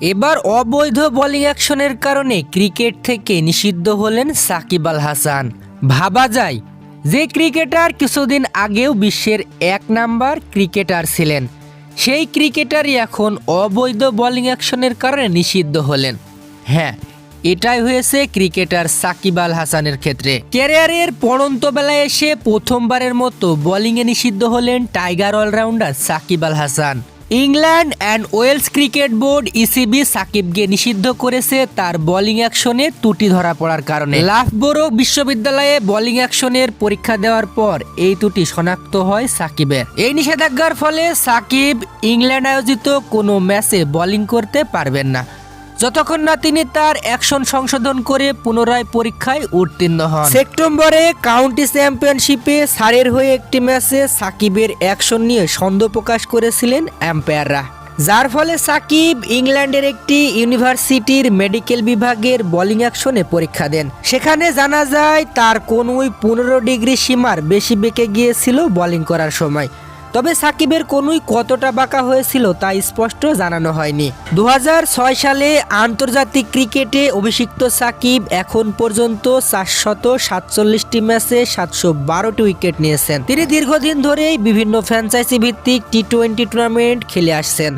এবার অবৈধ বোলিং অ্যাকশনের কারণে ক্রিকেট থেকে নিষিদ্ধ হলেন সাকিব আল হাসান। ভাবা যায় যে ক্রিকেটার কিছুদিন আগেও বিশ্বের এক নাম্বার ক্রিকেটার ছিলেন। সেই ক্রিকেটারই এখন অবৈধ বোলিং অ্যাকশনের কারণে নিষিদ্ধ হলেন। হ্যাঁ এটাই হয়েছে ক্রিকেটার সাকিব আল হাসানের ক্ষেত্রে। ক্যারিয়ারের পড়ন্ত বেলায় এসে প্রথমবারের মতো বোলিংয়ে নিষিদ্ধ হলেন tiger allrounder Shakib Al Hasan. England and Wales cricket board ECB সাকিবকে নিষিদ্ধ করেছে তার বোলিং অ্যাকশনে ত্রুটি ধরা পড়ার কারণে। লাফবোরো বিশ্ববিদ্যালয়ে বোলিং অ্যাকশনের পরীক্ষা দেওয়ার পর এই ত্রুটি শনাক্ত হয় সাকিবের। এই নিষেধাজ্ঞার ফলে সাকিব ইংল্যান্ড আয়োজিত কোনো ম্যাচে বোলিং করতে পারবেন না। যতক্ষণ না তিনি তার অ্যাকশন সংশোধন করে পুনরায় পরীক্ষায় উত্তীর্ণ হন। সেপ্টেম্বরে কাউন্টি চ্যাম্পিয়নশিপে সারের হয়ে একটি ম্যাচে সাকিবের অ্যাকশন নিয়ে সন্দেহ প্রকাশ করেছিলেন অ্যাম্পায়াররা যার ফলে সাকিব ইংল্যান্ডের একটি ইউনিভার্সিটির মেডিকেল বিভাগের বোলিং অ্যাকশনে পরীক্ষা দেন। সেখানে জানা যায়, তার কোনোই পনেরো ডিগ্রি সীমার বেশি বেঁকে গিয়েছিল বোলিং করার সময়। তবে সাকিবের কোনোই কতটা বাঁকা হয়েছিল তা স্পষ্ট জানানো হয়নি। দু হাজার ছয় সালে আন্তর্জাতিক ক্রিকেটে অভিষিক্ত সাকিব এখন পর্যন্ত চারশত সাতচল্লিশটি ম্যাচে সাতশো বারোটি উইকেট নিয়েছেন। তিনি দীর্ঘদিন ধরেই বিভিন্ন ফ্র্যাঞ্চাইজি ভিত্তিক টি টোয়েন্টি টুর্নামেন্ট খেলে আসছেন।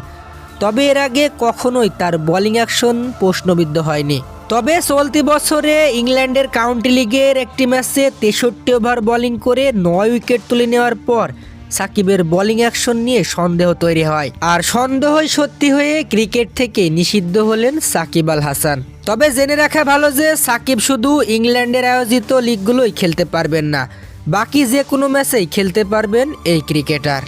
তবে এর আগে কখনোই তার বোলিং অ্যাকশন প্রশ্নবিদ্ধ হয়নি। তবে চলতি বছরে ইংল্যান্ডের কাউন্টি লিগের একটি ম্যাচে তেষট্টি ওভার বোলিং করে নয় উইকেট তুলে নেওয়ার পর সাকিবের বোলিং অ্যাকশন নিয়ে সন্দেহ তৈরি হয়। আর সন্দেহই সত্যি হয়ে ক্রিকেট থেকে নিষিদ্ধ হলেন সাকিব আল হাসান। তবে জেনে রাখা ভালো যে সাকিব শুধু ইংল্যান্ডের আয়োজিত লিগগুলোই খেলতে পারবেন না। বাকি যে কোনো ম্যাচেই খেলতে পারবেন এই ক্রিকেটার